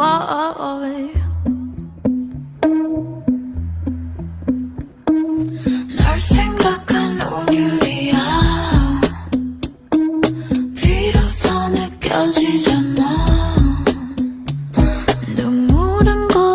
어, 어, 어, boy. 널 생각한 오늘이야. 비로소 느껴지잖아. 눈물은 거.